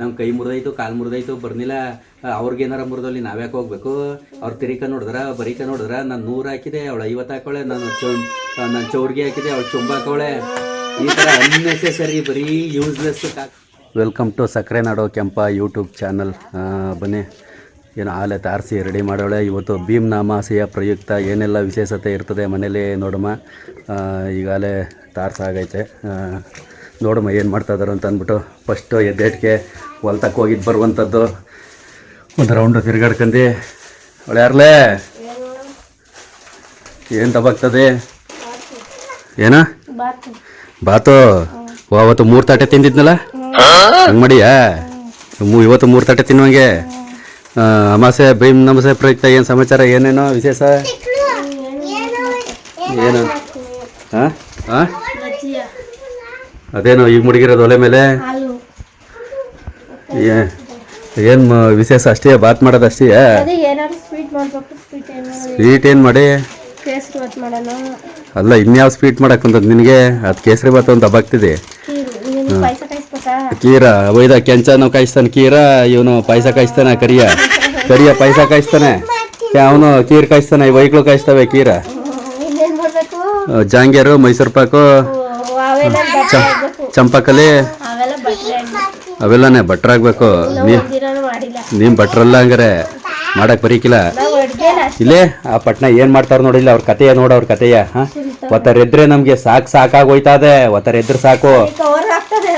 ನಮ್ಮ ಕೈ ಮುರಿದೈತು ಕಾಲು ಮುರಿದೈತು ಬರ್ನಿಲ್ಲ. ಅವ್ರಿಗೆ ಏನಾರ ಮುರಿದಲ್ಲಿ ನಾವ್ಯಾಕೆ ಹೋಗ್ಬೇಕು? ಅವ್ರು ತಿರಿಕ ನೋಡಿದ್ರ ಬರೀಕ ನೋಡಿದ್ರ, ನಾನು ನೂರು ಹಾಕಿದೆ, ಅವಳು ಐವತ್ತು ಹಾಕೋಳೆ ನಾನು ಚೌ ನಾನು ಚೌರ್ಗಿ ಹಾಕಿದೆ, ಅವಳು ಚೊಂಬ ಹಾಕೋಳೆ ಈ ಥರ ಅನ್ನೆಸೆಸರಿ ಬರೀ ಯೂಸ್ಲೆಸ್ ವೆಲ್ಕಮ್ ಟು ಸಕ್ಕರೆ ನಾಡೋ ಕೆಂಪ ಯೂಟ್ಯೂಬ್ ಚಾನಲ್. ಬನ್ನಿ. ಏನು ಆಲೆ ತಾರಿಸಿ ರೆಡಿ ಮಾಡೋಳೆ ಇವತ್ತು ಭೀಮ್ ಅಮಾಸೆಯ ಪ್ರಯುಕ್ತ, ಏನೆಲ್ಲ ವಿಶೇಷತೆ ಇರ್ತದೆ ಮನೇಲಿ ನೋಡಮ್ಮ. ಈಗಾಗಲೇ ತಾರ್ಸಾಗೈತೆ. ನೋಡಮ್ಮ ಏನು ಮಾಡ್ತಾ ಇದಾರೆ ಅಂತ ಅಂದ್ಬಿಟ್ಟು ಫಸ್ಟು ಎದ್ದೇಟ್ಗೆ ಹೊಲ್ತಕ್ಕೆ ಹೋಗಿದ್ದು ಬರುವಂಥದ್ದು ಒಂದು ರೌಂಡು ತಿರ್ಗಾಡ್ಕಂಡು ಒಳ್ಳೆ ಯಾರ್ಲೇ ಏನು ತಬಾಗ್ತದೆ ಏನ? ಬಾತು. ಅವತ್ತು ಮೂರು ತಾಟೆ ತಿಂದಿದ್ನಲ್ಲ? ಹಂಗೆ ಮಾಡಿಯಾ? ಮೂ- ಇವತ್ತು ಮೂರು ತಾಟೆ ತಿನ್ನುವಂಗೆ. ಅಮಾಸೆ ಭೀಮ್ ನಮಸೆ ಪ್ರಯುಕ್ತ ಏನು ಸಮಾಚಾರ ಏನೇನೋ ವಿಶೇಷ? ಏನು? ಹಾಂ ಹಾಂ ಅದೇನೋ ಈಗ ಮುಡುಗಿರೋದು ಒಲೆ ಮೇಲೆ? ಏನು ವಿಶೇಷ ಅಷ್ಟೇ ಬಾತ್ ಮಾಡೋದು ಅಷ್ಟೇ? ಸ್ವೀಟ್ ಏನು ಮಾಡಿ? ಅಲ್ಲ ಇನ್ಯಾವ ಸ್ವೀಟ್ ಮಾಡಕ್ಕಂತದ್ದು ನಿನಗೆ? ಅದು ಕೇಸರಿ ಬಾತ್ ಅಂತ ಹಬ್ಬಾಗ್ತಿದೆ ಕೀರು. ಒಯ್ದ ಕೆಂಚನು ಕಾಯಿಸ್ತಾನೆ ಕೀರ ಇವನು ಪಾಯಸ ಕಾಯಿಸ್ತಾನೆ ಕರಿಯ. ಕರಿಯ ಪಾಯಸ ಕಾಯಿಸ್ತಾನೆ. ಅವನು ಕೀರ್ ಕಾಯಿಸ್ತಾನೆ ವೈಕ್ಳು ಕಾಯಿಸ್ತಾವೆ ಕೀರ. ಜಾಂಗೀರು ಮೈಸೂರು ಪಾಕು. ಚಂಪಕಲಿ ಅವೆಲ್ಲನೇ ಭಟ್ರಾಗ್ಬೇಕು. ನೀನು ಭಟ್ರಲ್ಲ ಹಂಗಾರೆ ಮಾಡಕ್ ಬರೀಕಿಲ್ಲ. ಇಲ್ಲೇ ಆ ಪಟ್ನ ಏನ್ ಮಾಡ್ತಾರ ನೋಡಿಲ್ಲ ಅವ್ರ ಕತೆಯ ನೋಡ ಅವ್ರ ಕತೆಯ ಹಾಂ? ಒತ್ತರೆದ್ರೆ ನಮ್ಗೆ ಸಾಕ್ ಸಾಕಾಗೋಯ್ತದೆ ಒತ್ತರೆದ್ರೆ ಸಾಕು.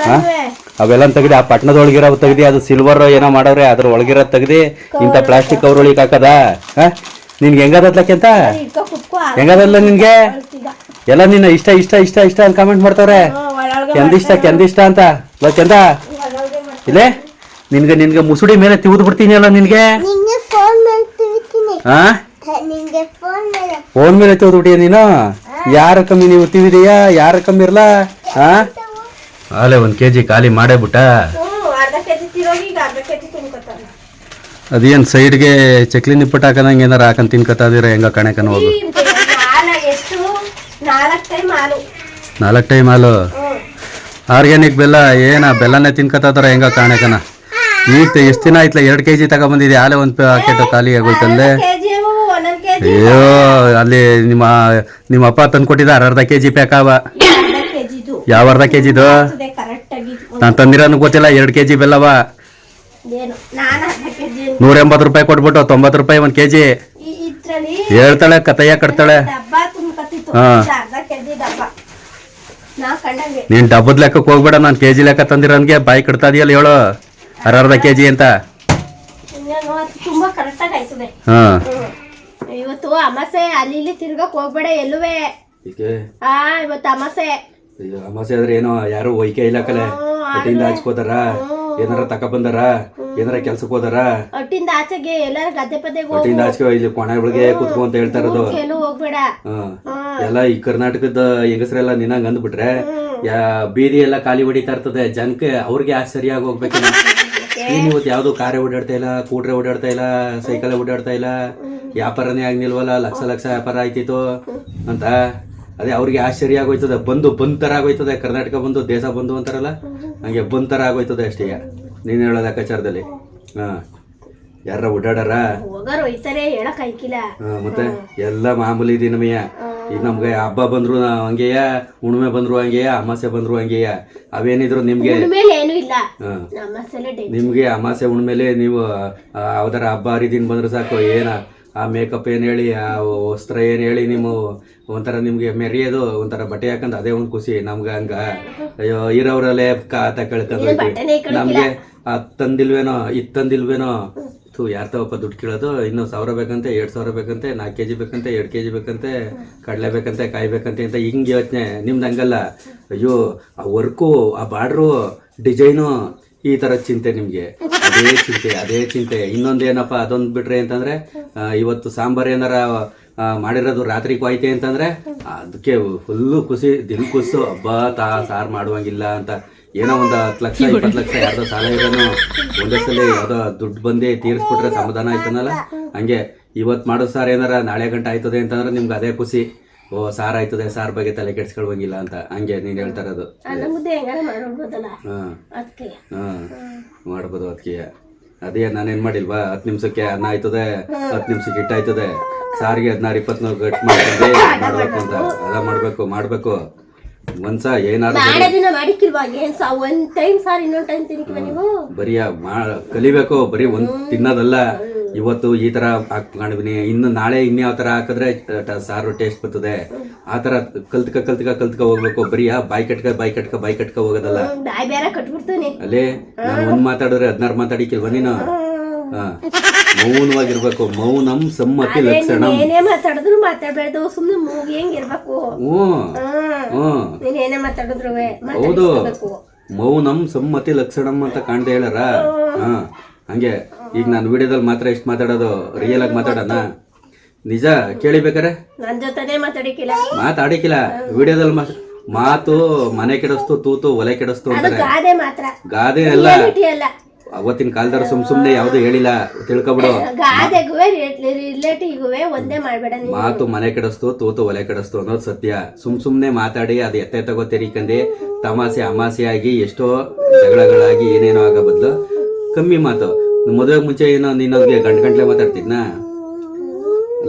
ನಡುವೆ. ಅವೆಲ್ಲ ತೆಗ್ದು ಆ ಪಟ್ಟಣದೊಳಗಿರೋ ತೆಗ್ದು ಅದು ಸಿಲ್ವರ್ ಏನೋ ಮಾಡವ್ರೆ ಅದ್ರ ಒಳಗಿರೋ ತೆಗ್ದು ಇಂಥ ಪ್ಲಾಸ್ಟಿಕ್ ಕವರ್ ಒಳಗೆ ಹಾಕದ ಹಾ? ನಿನ್ಗೆ ಹೆಂಗದ್ಲಕ್ಕೆ ಅಂತ ಹೆಂಗದಲ್ಲ ನಿನ್ಗೆ? ಎಲ್ಲ ನಿನ್ನ ಇಷ್ಟ ಇಷ್ಟ ಇಷ್ಟ ಇಷ್ಟ ಅಂತ ಕಾಮೆಂಟ್ ಮಾಡ್ತಾವ್ರೆ. ಕೆಂದಿಷ್ಟ ಕೆಂದಿಷ್ಟ ಅಂತ. ಕೆಂದ. ಇಲ್ಲೇ? ನಿನ್ಗೆ ನಿನ್ಗೆ ಮುಸುಡಿ ಮೇಲೆ ತಿವಿದು ಬಿಡ್ತೀನಿ ಅಲ್ಲ ನಿನ್ಗೆ? ನಿಂಗೆ ಫೋನ್ ಹಾ ಮೇಲೆ. ಫೋನ್ ಮೇಲೆ ತೆಗೆದು ಬಿಟ್ಟಿಯ ನೀನು? ಯಾರ ಕಮ್ಮಿ ನೀವು ತಿವಿದೀಯಾ? ಯಾರ ಕಮ್ಮಿ ಇರಲ್ಲ ಹಾ ಒಂದ್ ಒಂದು ಕೆ ಜಿ ಖಾಲಿ ಮಾಡೇ ಬಿಟ್ಟ. ಹ್ಞೂ ಅರ್ಧ ಕೆಜಿ ತಿರೋಗಿ ಈಗ ಅರ್ಧ ಕೆಜಿ ತಿನ್ಕೋತಾನೆ ಅದೇನು ಸೈಡ್ಗೆ ಚಕ್ಲಿ ನಿಪ್ಪಟ್ಟು ಹಾಕದಂಗೆ ಏನಾರ ಹಾಕಂತ ತಿನ್ಕತ್ತಾದಿರ ಹೆಂಗ ಕಣಕನ ಹೋಗು. ಹಾಲ ಎಷ್ಟು ನಾಲ್ಕು ಟೈಮ್ ಹಾಲು. ಆರ್ಗ್ಯಾನಿಕ್ ಬೆಲ್ಲ ಏನ ಬೆಲ್ಲನೇ ತಿನ್ಕತ್ತಾರ ಹೆಂಗ ಕಾಣಕನ? ಈಗ ಎಷ್ಟು ದಿನ ಆಯ್ತಲ್ಲ ಎರಡು ಕೆ ಜಿ ತಗೊಂಬಂದಿದೆ ಆಲೆ ಒಂದು ಪ್ಯಾಕೆಟ್ ಖಾಲಿ ಆಗೋಯ್ತಲ್ಲೇ ಕೆಜಿ ಕೆಜಿ ಅಯ್ಯೋ ಅಲ್ಲಿ ನಿಮ್ಮ ನಿಮ್ಮ ಅಪ್ಪ ತಂದ್ಕೊಟ್ಟಿದ್ದ ಅರ್ಧ ಕೆ ಜಿ ಪ್ಯಾಕ್ ಅವ ಅರ್ಧ ಕೆಜಿದು? ಯಾವ ಅರ್ಧ ಕೆ ಜಿದು ನಾನು ತಂದಿರೋನು ಗೊತ್ತಿಲ್ಲ ಎರಡು ಕೆ ಜಿ ಬೆಲ್ಲವ ಕೆಜಿ ನೂರ ಎಂಬತ್ತು ರೂಪಾಯಿ ಕೊಟ್ಬಿಟ್ಟು ತೊಂಬತ್ತು ರೂಪಾಯಿ ಒಂದು ಕೆ ಜಿ ಇದ್ರಲ್ಲಿ ಹೇಳ್ತಾಳೆ ಕತಯ್ಯ ಕಟ್ತಾಳೆ. ಹಾ. ನೀನ್ ಡಬ್ಬದ ಲೆಕ್ಕಕ್ಕೆ ಹೋಗ್ಬೇಡ ನಾನು ಕೆ ಜಿ ಲೆಕ್ಕ ತಂದಿರೋನ್ಗೆ ಬಾಯಿ ಕಟ್ತಾ ಇದೆಯಲ್ಲ ಹೇಳು. ಅರ ಅರ್ಧ ಕೆ ಜಿ ಅಂತ ತುಂಬಾ ಕರೆಕ್ಟ್ ಆಗಿ ಆಯ್ತದೆ. ಹಾ. ಇವತ್ತು ಅಮಾಸೆ ಅಲ್ಲಿ ಇಲ್ಲಿ ತಿರ್ಗಕ್ ಹೋಗ್ಬೇಡ ಎಲ್ಲುವೆ. ಆ ಇವತ್ತು ಅಮಾಸೆ. ಅಮಾಸೆ ಆದ್ರೆ ಏನೋ ಯಾರು ಒಯ್ಕೆ ಇಲ್ಲ ಕಲೆ. ಹೊಟ್ಟಿಂದ ಹಚ್ಕೋತಾರ ಏನಾರ ತಕ ಬಂದಾರ? ಏನಾರ ಕೆಲ್ಸಕ್ಕೆ ಹೋದಾರ? ಅಟ್ಟಿಂದ ಆಚೆಗೆ ಎಲ್ಲಾರ ಗದ್ದೆ ಪದ್ದೆ ಹಚ್ಕೋ ಇಲ್ಲಿ ಕೊನೆ ಒಳಗೆ ಕುತ್ಕೊ ಅಂತ ಹೇಳ್ತಾರ ಅದು ಎಲ್ಲೂ ಹೋಗ್ಬೇಡ. ಹಾ ಎಲ್ಲ ಈ ಕರ್ನಾಟಕದ ಹೆಂಗಸರೆಲ್ಲ ನಿನ್ನಂಗ್ ಅಂದ್ಬಿಟ್ರೆ ಯಾ ಬೀದಿ ಎಲ್ಲ ಖಾಲಿ ಹೊಡಿತಾ ಇರ್ತದೆ. ಜನಕ್ಕೆ ಅವ್ರಿಗೆ ಆಶ್ಚರ್ಯಾಗಿ ಹೋಗ್ಬೇಕು ನೀನು ಇವತ್ತು ಯಾವ್ದು ಕಾರೇ ಓಡಾಡ್ತಾ ಇಲ್ಲ ಕೂಟ್ರೆ ಓಡಾಡ್ತಾ ಇಲ್ಲ ಸೈಕಲ್ ಓಡಾಡ್ತಾ ಇಲ್ಲ. ವ್ಯಾಪಾರನೇ ಆಗ್ನಿಲ್ವಲ್ಲ ಲಕ್ಷ ಲಕ್ಷ ವ್ಯಾಪಾರ ಆಯ್ತಿತ್ತು ಅಂತ. ಅದೇ ಅವ್ರಿಗೆ ಆಶ್ಚರ್ಯ ಆಗೋಯ್ತದೆ. ಬಂದು ಬಂದ್ ತರ ಆಗೋಯ್ತದೆ ಕರ್ನಾಟಕ ಬಂದು ದೇಶ ಬಂದು ಅಂತಾರಲ್ಲ? ಹಂಗೆ ಬಂದ್ ತರ ಆಗೋಯ್ತದೆ ಅಷ್ಟೇ. ನೀನು ಹೇಳೋ ಲೆಕ್ಕಾಚಾರದಲ್ಲಿ ಹಾಂ. ಯಾರ ಓಡಾಡಾರ? ಮತ್ತೆ ಎಲ್ಲ ಮಾಮೂಲಿ ದಿನಮಯ್ಯ ಈಗ ನಮ್ಗೆ ಹಬ್ಬ ಬಂದ್ರು ಹಂಗೆಯ ಹುಣ್ಮೆ ಬಂದ್ರು ಹಂಗೆಯ ಅಮಾಸೆ ಬಂದ್ರು ಹಂಗೆಯ? ಅವೇನಿದ್ರು ನಿಮ್ಗೆ? ನಿಮ್ಗೆ ಅಮಾಸೆ ಹುಣ್ಣಿಮೆಲೆ ನೀವು ಯಾವ್ದಾರ ಹಬ್ಬ ಹರಿದಿನ ಬಂದ್ರೆ ಸಾಕು. ಏನ? ಆ ಮೇಕಪ್ ಏನು ಹೇಳಿ ಆ ವಸ್ತ್ರ ಏನು ಹೇಳಿ ನಿಮ್ಮ ಒಂಥರ ನಿಮ್ಗೆ ಮೆರೆಯೋದು ಒಂಥರ ಬಟ್ಟೆ ಹಾಕಂದ್ ಅದೇ ಒಂದು ಖುಷಿ. ನಮ್ಗೆ ಹಂಗ ಅಯ್ಯೋ ಇರೋರಲ್ಲೇ ಕಾತ ಬಟ್ಟೆನೇ ನಮಗೆ ನಮ್ಗೆ ಅದ್ ತಂದಿಲ್ವೇನೋ ಇದ್ ತಂದಿಲ್ವೇನೋ ಥೂ ಯಾರ್ ತವಪ್ಪ ದುಡ್ಡು ಕೇಳೋದು? ಇನ್ನೂ ಸಾವಿರ ಬೇಕಂತೆ ಎರಡ್ ಸಾವಿರ ಬೇಕಂತೆ ನಾಲ್ಕು ಕೆಜಿ ಬೇಕಂತೆ ಎರಡ್ ಕೆಜಿ ಬೇಕಂತೆ ಕಡಲೆ ಬೇಕಂತೆ ಕಾಯಿ ಬೇಕಂತೆ ಅಂತ ಹಿಂಗೆ ಯೋಚನೆ. ನಿಮ್ದು ಹಂಗಲ್ಲ. ಅಯ್ಯೋ ಆ ವರ್ಕು ಆ ಬಾರ್ಡ್ರು ಡಿಸೈನು ಈ ತರ ಚಿಂತೆ ನಿಮ್ಗೆ. ಅದೇ ಚಿಂತೆ ಅದೇ ಚಿಂತೆ. ಇನ್ನೊಂದು ಏನಪ್ಪ ಅದೊಂದು ಬಿಟ್ರೆ ಅಂತಂದ್ರೆ ಇವತ್ತು ಸಾಂಬಾರ್ ಏನಾರ ಮಾಡಿರೋದು ರಾತ್ರಿ ಕಾಯ್ತೆ ಅಂತಂದ್ರೆ, ಅದಕ್ಕೆ ಫುಲ್ಲು ಖುಷಿ ದಿನ ಖುಷು. ಹಬ್ಬ ತಾ, ಸಾರು ಮಾಡುವಂಗಿಲ್ಲ ಅಂತ. ಏನೋ ಒಂದು ಹತ್ತು ಲಕ್ಷ, ಇಪ್ಪತ್ತು ಲಕ್ಷ ಯಾರ್ದೋ ಸಾಲ ಇರೋನು ಒಂದೇ ಸಲ ಯಾವ್ದೋ ದುಡ್ಡು ಬಂದು ತೀರಿಸ್ಬಿಟ್ರೆ ಸಮಾಧಾನ ಆಯ್ತನಲ್ಲ? ಹಂಗೆ ಇವತ್ತು ಮಾಡೋ ಸಾರ್ ಏನಾರ ನಾಳೆ ಗಂಟೆ ಆಯ್ತದೆ ಅಂತಂದ್ರೆ ನಿಮ್ಗೆ ಅದೇ ಖುಷಿ. ಓ ಸಾರ್ ಆಯ್ತದೆ ಸಾರ್ ಬಗ್ಗೆ ತಲೆ ಕೆಡ್ಸ್ಕೊಳ್ಬಂಗಿಲ್ಲ ಅಂತ ಹಂಗೆ ನೀನ್ ಹೇಳ್ತಾ ಇರೋದು. ಮಾಡ್ಬೋದು ಅದಕ್ಕೆ ಅದೇ ನಾನೇನ್ ಮಾಡಿಲ್ವಾ? ಹತ್ತು ನಿಮಿಷಕ್ಕೆ ಅನ್ನ ಆಯ್ತದೆ ಹತ್ತು ನಿಮಿಷಕ್ಕೆ ಹಿಟ್ಟಾಯ್ತದೆ ಸಾರಿಗೆ ಹದಿನಾರು ಇಪ್ಪತ್ನಾಲ್ಕು ಗಟ್ ಮಾಡ್ಕೊಂಡು ಮಾಡ್ಬೇಕು ಅಂತ? ಅದ ಮಾಡ್ಬೇಕು ಮಾಡ್ಬೇಕು. ಒಂದ್ಸ ಏನಾದ್ರು ಬರೀ ಮಾ- ಕಲಿಬೇಕು ಬರೀ ಒಂದ್ ತಿನ್ನೋದಲ್ಲ. ಇವತ್ತು ಈ ತರ ಹಾಕೊಂಡಿದೀನಿ ಇನ್ನು ನಾಳೆ ಇನ್ಯಾವ ತರ ಹಾಕಿದ್ರೆ ಸಾರು ಟೇಸ್ಟ್ ಬರ್ತದೆ. ಆ ತರ ಕಲ್ತ್ಕ ಕಲ್ತ್ಕ ಕಲ್ತ್ಕ ಹೋಗ್ಬೇಕು. ಬರೀ ಬಾಯಿ ಕಟ್ಕ ಬಾಯ್ ಕಟ್ಕ ಬಾಯ್ ಕಟ್ಕ ಹೋಗೋದಲ್ಲ. ಅಲ್ಲೇ ನಾನು ಒಂದ್ ಮಾತಾಡಿದ್ರೆ ಹದಿನಾರು ಮಾತಾಡಿಕಿಲ್ವ ನೀನು? ನಾ ಮೌನವಾಗಿರ್ಬೇಕು. ಮೌನಂ ಸಮ್ಮತಿ ಲಕ್ಷಣ. ಏನೇ ಮಾತಾಡಿದ್ರು ಮೂಗಿ ಹ್ಞೂ ಏನೇ ಮಾತಾಡಿದ್ರು ಹೌದು. ಮೌನಂ ಸಮ್ಮತಿ ಲಕ್ಷಣಂ ಅಂತ ಕಾಣ್ತಾ ಹೇಳಾರ ಹಾಂ. ಹಂಗೆ. ಈಗ ನಾನು ವಿಡಿಯೋದಲ್ಲಿ ಮಾತ್ರ ಇಷ್ಟು ಮಾತಾಡೋದು ರಿಯಲ್ ಆಗಿ ಮಾತಾಡೋಣ ನಿಜ ಕೇಳಿಬೇಕಾರೆ? ನನ್ನ ಜೊತೆನೇ ಮಾತಾಡಿಕಿಲ್ಲ. ಮಾತಾಡಿಕಿಲ್ಲ. ವಿಡಿಯೋದಲ್ಲಿ ಮಾತ್- ಮಾತು ಮನೆ ಕೆಡಿಸ್ತು ತೂತು ಒಲೆ ಕೆಡಿಸ್ತು ಅಂತಾರೆ. ಗಾದೆ ಮಾತ್ರ. ಗಾದೆ ಎಲ್ಲ ರಿಯಾಲಿಟಿ ಅಲ್ಲ. ಅವತ್ತಿನ ಕಾಲದವ್ರು ಸುಮ್ ಸುಮ್ನೆ ಯಾವ್ದು ಹೇಳಿಲ್ಲ. ತಿಳ್ಕೊಬಿಡು. ಗಾದೆಗುವೆ ರಿಲೇಟಿವ್ಗುವೆ ಒಂದೇ ಮಾಡ್ಬೇಡ ಮಾತು ಮನೆ ಕೆಡಿಸ್ತು ತೂತು ಒಲೆ ಕೆಡಿಸ್ತು ಅನ್ನೋದು ಸತ್ಯ. ಸುಮ್ ಸುಮ್ನೆ ಮಾತಾಡಿ ಅದು ಎತ್ತೆ ತಗೋ ತೆರಿಕಂದು ತಮಾಸೆ ಅಮಾಸೆ ಆಗಿ ಎಷ್ಟೋ ಜಗಳಗಳಾಗಿ ಏನೇನೋ ಆಗೋ ಬದಲು ಕಮ್ಮಿ ಮಾತು. ಮದುವೆಗೆ ಮುಂಚೆ ಏನೋ ನಿನ್ನೋದ್ಗೆ ಗಂಟು ಗಂಟ್ಲೆ ಮಾತಾಡ್ತಿದ್ನ?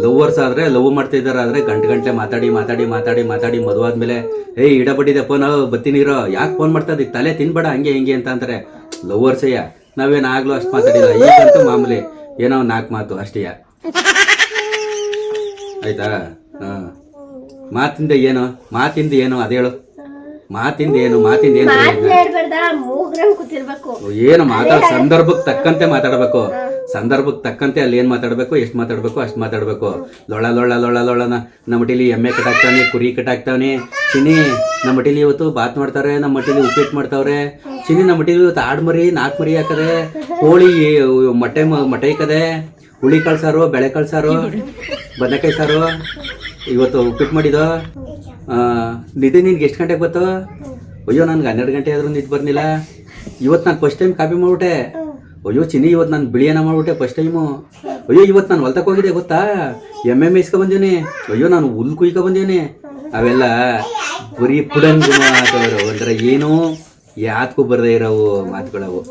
ಲವ್ವರ್ಸ್ ಆದ್ರೆ ಲವ್ ಮಾಡ್ತಾ ಇದಾರೆ ಆದ್ರೆ ಗಂಟು ಗಂಟ್ಲೆ ಮಾತಾಡಿ ಮಾತಾಡಿ ಮಾತಾಡಿ ಮಾತಾಡಿ ಮದುವೆ ಆದ್ಮೇಲೆ ಏಯ್ ಇಡಬಟ್ಟಿದೆ ಫೋನ್ ಬತ್ತೀನಿರೋ ಯಾಕೆ ಫೋನ್ ಮಾಡ್ತಾ ಇದ್ದೀವಿ ತಲೆ ತಿನ್ಬೇಡ ಹಂಗೆ ಹಿಂಗೆ ಅಂತ ಅಂತಾರೆ. ಲವ್ವರ್ಸಯ್ಯ ನಾವೇನು ಆಗ್ಲೂ ಅಷ್ಟು ಮಾತಾಡಿಲ್ಲ. ಈಗಂತೂ ಮಾಮೂಲಿ ಏನೋ ನಾಲ್ಕು ಮಾತು ಅಷ್ಟೇಯ ಆಯ್ತಾ? ಹಾ. ಮಾತಿಂದ ಏನು? ಮಾತಿಂದ ಏನು? ಅದೇಳು ಮಾತಿಂದ ಏನು? ಮಾತಿಂದ ಏನು? ಮೂಗ್ರಂಗ್ ಕೂತಿರ್ಬೇಕು. ಏನು ಮಾತಾಡ ಸಂದರ್ಭಕ್ಕೆ ತಕ್ಕಂತೆ ಮಾತಾಡಬೇಕು. ಸಂದರ್ಭಕ್ಕೆ ತಕ್ಕಂತೆ ಅಲ್ಲಿ ಏನ್ ಮಾತಾಡಬೇಕು ಎಷ್ಟು ಮಾತಾಡಬೇಕು ಅಷ್ಟು ಮಾತಾಡಬೇಕು. ಲೊಳ ಲೊಳ ಲೊಳ ಲೊಳನ ನಮ್ಮ ಮಟಿಲಿ ಎಮ್ಮೆ ಕಟ್ಟಾಕ್ತಾನೆ ಕುರಿ ಕಟ್ಟಾಕ್ತಾನೆ ಚಿನಿ ನಮ್ಮ ಮಟಿಲಿ ಇವತ್ತು ಬಾತ್ ಮಾಡ್ತಾರೆ ನಮ್ಮ ಮಟಿಲಿ ಉಪ್ಪಿಟ್ಟು ಮಾಡ್ತಾವ್ರೆ. ಚಿನಿ ನಮ್ಮ ಮಟಿಲಿ ಇವತ್ತು ಆಡ್ ಮರಿ ನಾಲ್ಕು ಮರಿ ಹಾಕದೆ. ಕೋಳಿ ಮೊಟ್ಟೆ ಮೊಟ್ಟೆ ಇಕ್ಕದೆ. ಹುಳಿ ಕಳ್ಸಾರು ಬೆಳೆ ಕಳ್ಸಾರು ಬದನೆಕಾಯಿ ಸಾರು. ಇವತ್ತು ಉಪ್ಪಿಟ್ಟು ಮಾಡಿದ ಆ, ನಿಧಿ ನಿನ್ಗೆ ಎಷ್ಟು ಗಂಟೆಗೆ ಬತ್ತು ಅಯ್ಯೋ, ನನ್ಗೆ ಹನ್ನೆರಡು ಗಂಟೆ ಆದ್ರೂ ನಿದ್ದು ಬರ್ನಿಲ್ಲ ಇವತ್ತು ನಾನು ಫಸ್ಟ್ ಟೈಮ್ ಕಾಪಿ ಮಾಡ್ಬಿಟ್ಟೆ. ಅಯ್ಯೋ, ಚಿನ್ನಿ ಇವತ್ತು ನಾನು ಬಿಳಿಯನ್ನ ಮಾಡ್ಬಿಟ್ಟೆ ಫಸ್ಟ್ ಟೈಮು ಅಯ್ಯೋ ಇವತ್ತು ನಾನು ಹೊಲ್ತಕ್ಕೆ ಹೋಗಿದ್ದೆ, ಗೊತ್ತಾ? ಎಂ ಎಂ ಇಸ್ಕೊ ಬಂದೀನಿ ಅಯ್ಯೋ, ನಾನು ಹುಲ್ ಕುಯ್ಕೊ ಬಂದೀನಿ ಅವೆಲ್ಲ ಬರೀ ಪುಡಂಗ್ ಮಾತವರು ಒಂಥರ ಏನು ಯಾತ್ಕೂ ಬರದೇ ಇರೋವು ಮಾತುಗಳವು.